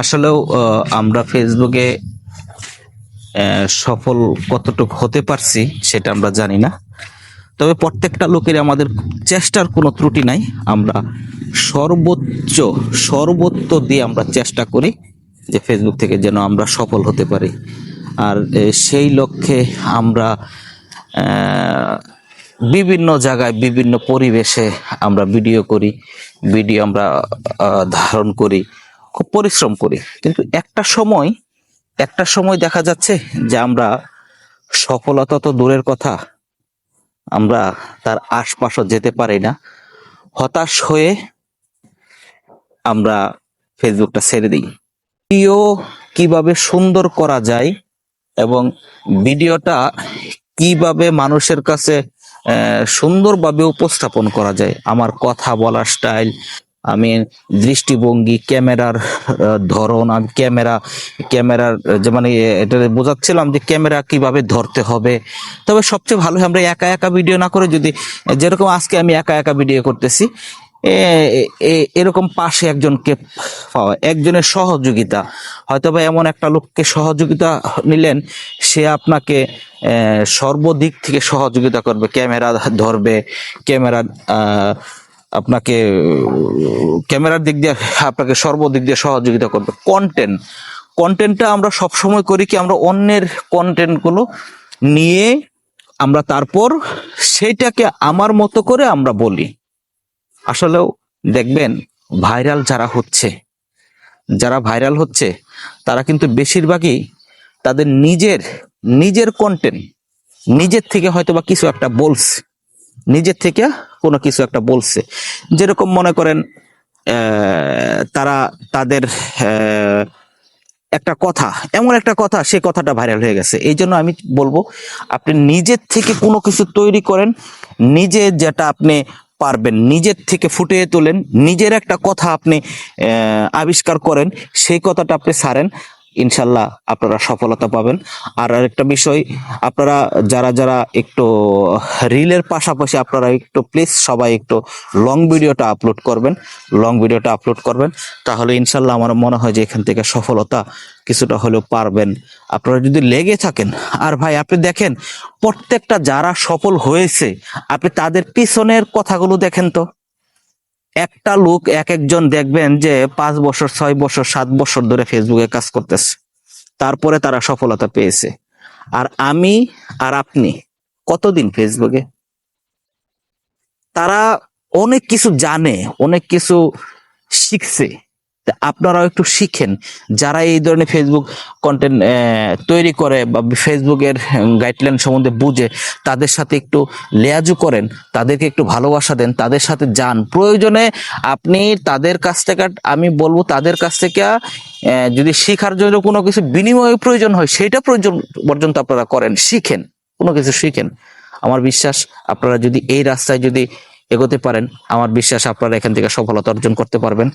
আসলেও আমরা ফেসবুকে সফল কতটুকু হতে পারছি সেটা আমরা জানি না। তবে প্রত্যেকটা লোকের আমাদের চেষ্টার কোনো ত্রুটি নাই। আমরা সর্বোচ্চ সর্বোচ্চ দিয়ে আমরা চেষ্টা করি যে ফেসবুক থেকে যেন আমরা সফল হতে পারি। আর সেই লক্ষ্যে আমরা বিভিন্ন জায়গায়, বিভিন্ন পরিবেশে আমরা ভিডিও করি, ভিডিও আমরা ধারণ করি। খুব পরিশ্রম করি। কিন্তু একটা সময় একটা সময় দেখা যাচ্ছে যে আমরা সফলতা তো দূরের কথা, আমরা তার আশপাশও যেতে পারি না। হতাশ হয়ে আমরা ফেসবুকটা ছেড়ে দিই। ভিডিও কীভাবে সুন্দর করা যায় এবং ভিডিওটা কীভাবে মানুষের কাছে সুন্দরভাবে উপস্থাপন করা যায়, আমার কথা বলার স্টাইল আমি দৃষ্টিভঙ্গি, ক্যামেরার ধরন, আমি ক্যামেরা, ক্যামেরার যে মানে এটা বোঝাচ্ছিলাম যে ক্যামেরা কীভাবে ধরতে হবে। তবে সবচেয়ে ভালো আমরা একা একা ভিডিও না করে যদি, যেরকম আজকে আমি একা একা ভিডিও করতেছি এরকম পাশে একজনকে পাওয়া, একজনের সহযোগিতা। হয়তো বা এমন একটা লোককে সহযোগিতা নিলেন, সে আপনাকে সর্বদিক থেকে সহযোগিতা করবে, ক্যামেরা ধরবে, ক্যামেরা আপনাকে, ক্যামেরার দিক দিয়ে, আপনাকে সর্বদিক দিয়ে সহযোগিতা করবে। কন্টেন্ট কন্টেন্টটা আমরা সব সময় করি কি, আমরা অন্যের কন্টেন্টগুলো নিয়ে আমরা তারপর সেইটাকে আমার মতো করে আমরা বলি। আসলেও দেখবেন ভাইরাল যারা হচ্ছে, যারা ভাইরাল হচ্ছে, তারা কিন্তু বেশিরভাগই তাদের নিজের নিজের কন্টেন্ট নিজের থেকে হয়তো বা কিছু একটা বলছে, নিজের থেকে কোনো কিছু একটা বলছে। যেরকম মনে করেন তারা তাদের একটা কথা, এমন একটা কথা, সে কথাটা ভাইরাল হয়ে গেছে। এই জন্য আমি বলব, আপনি নিজের থেকে কোনো কিছু তৈরি করেন, নিজে যেটা আপনি পারবেন, নিজের থেকে ফুটিয়ে তোলেন, নিজের একটা কথা আপনি আবিষ্কার করেন, সেই কথাটা আপনি ছাড়েন ইনশাল্লাহ আপনারা সফলতা পাবেন। আর আরেকটা বিষয়, আপনারা যারা যারা একটু রিলের পাশাপাশি আপনারা একটু প্লিজ সবাই একটু লং ভিডিওটা আপলোড করবেন লং ভিডিওটা আপলোড করবেন। তাহলে ইনশাল্লাহ আমার মনে হয় যে এখান থেকে সফলতা কিছুটা হলেও পারবেন। আপনারা যদি লেগে থাকেন, আর ভাই আপনি দেখেন, প্রত্যেকটা যারা সফল হয়েছে, আপনি তাদের পিছনের কথাগুলো দেখেন তো। একটা লোক এক একজন দেখবেন যে পাঁচ বছর, ছয় বছর, সাত বছর ধরে ফেসবুকে কাজ করতেছে। তারপরে তারা সফলতা পেয়েছে। আর আমি আর আপনি, কতদিন ফেসবুকে তারা অনেক কিছু জানে, অনেক কিছু শিখছে। আপনারাও একটু শিখেন। যারা এই ধরনের ফেসবুক কন্টেন্ট তৈরি করে বা ফেসবুকের গাইডলাইন সম্বন্ধে বুঝে, তাদের সাথে একটু লেয়াজু করেন, তাদেরকে একটু ভালোবাসা দেন, তাদের সাথে যান। প্রয়োজনে আপনি তাদের কাছ থেকে, আমি বলব তাদের কাছ থেকে যদি শেখার জন্য কোনো কিছু বিনিময় প্রয়োজন হয়, সেটা প্রয়োজন পর্যন্ত আপনারা করেন, শিখেন, কোনো কিছু শিখেন। আমার বিশ্বাস আপনারা যদি এই রাস্তায় যদি এগোতে পারেন, আমার বিশ্বাস আপনারা এখান থেকে সফলতা অর্জন করতে পারবেন।